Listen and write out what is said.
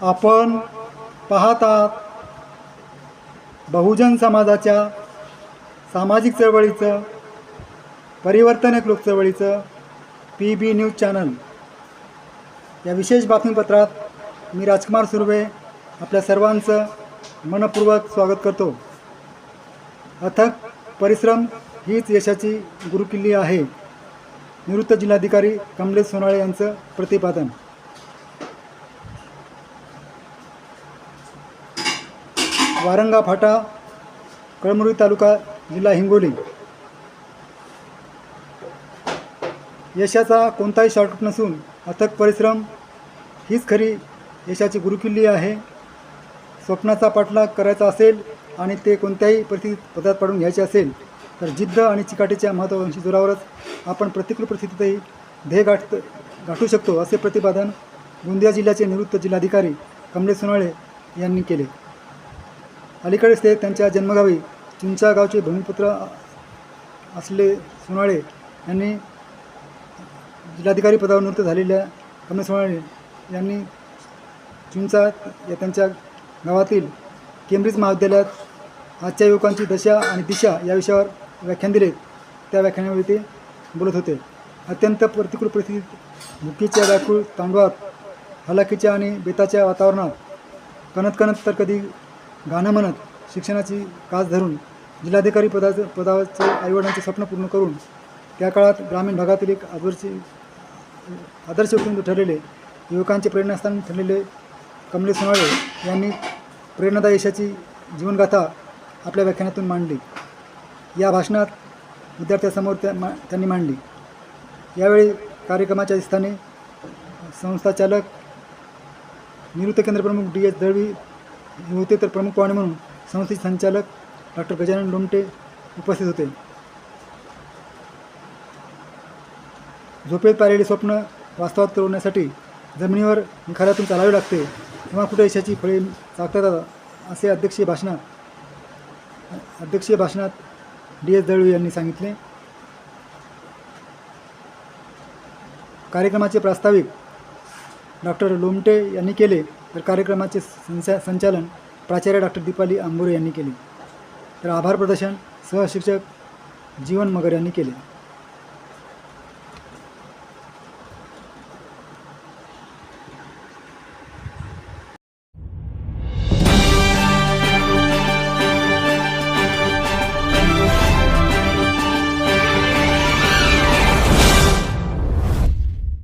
आपण पाहत आहात बहुजन समाजाच्या सामाजिक चळवळीचं परिवर्तनक लोक चळवळीचं पी बी न्यूज चॅनल या विशेष बातमीपत्रात मी राजकुमार सुर्वे आपल्या सर्वांचं मनपूर्वक स्वागत करतो. अथक परिश्रम हीच यशाची गुरुकिल्ली आहे. निवृत्त जिल्हाधिकारी कमलेश सोनाळे यांचं प्रतिपादन. वारंगा फाटा कळमुरी तालुका जिल्हा हिंगोली. यशाचा कोणताही शॉर्टकट नसून अथक परिश्रम हीच खरी यशाची गुरुकिल्ली आहे. स्वप्नाचा पाठलाग करायचा असेल आणि ते कोणत्याही परिस्थितीत पदात पाडून घ्यायचे असेल तर जिद्द आणि चिकाटीच्या महत्त्वाकांक्षी जोरावरच आपण प्रतिकूल परिस्थितीतही ध्येय गाठ गाठू शकतो असे प्रतिपादन गोंदिया जिल्ह्याचे निवृत्त जिल्हाधिकारी कमलेश सोनाळे यांनी केले. अलीकडेच ते त्यांच्या जन्मगावी चिंचा गावचे भूमिपुत्र असले सोनाळे यांनी जिल्हाधिकारी पदावर निवृत्त झालेल्या कमल सोनाळे यांनी चिंचा या त्यांच्या गावातील केम्ब्रिज महाविद्यालयात आजच्या युवकांची दशा आणि दिशा या विषयावर व्याख्यान दिले. त्या व्याख्यानावेळी ते बोलत होते. अत्यंत प्रतिकूल परिस्थितीत भुकीच्या व्याकुळ तांडवात हलाखीच्या आणि बेताच्या वातावरणात कणत कणत तर कधी गाणं म्हणत शिक्षणाची कास धरून जिल्हाधिकारी पदाचं पदाचे आईवडिलांचे स्वप्न पूर्ण करून त्या काळात ग्रामीण भागातील एक आदर्शी आदर्श व्यक्तिमत्व ठरलेले युवकांचे प्रेरणास्थान ठरलेले कमलेश सोनाळे यांनी प्रेरणादा यशाची जीवनगाथा आपल्या व्याख्यानातून मांडली. या भाषणात विद्यार्थ्यासमोर त्या मा त्यांनी मांडली. यावेळी कार्यक्रमाच्या स्थानी संस्थाचालक निवृत्त केंद्रप्रमुख डी एस दळवी होते तर प्रमुख पाहुणे म्हणून संस्थेचे संचालक डॉक्टर गजानन लोमटे उपस्थित होते. झोपेत पाहिलेले स्वप्न वास्तवात करवण्यासाठी जमिनीवर निखाऱ्यातून चालावे लागते. तेव्हा कुठे यशाची फळे चाकतात असे अध्यक्षीय भाषणात अध्यक्षीय भाषणात डी एस दळवी यांनी सांगितले. कार्यक्रमाचे प्रास्ताविक डॉक्टर लोमटे यांनी केले. तर कार्यक्रमाचे संचा संचालन प्राचार्य डॉक्टर दीपाली आंबोरे यांनी केले. तर आभार प्रदर्शन सहशिक्षक जीवन मगर यांनी केले.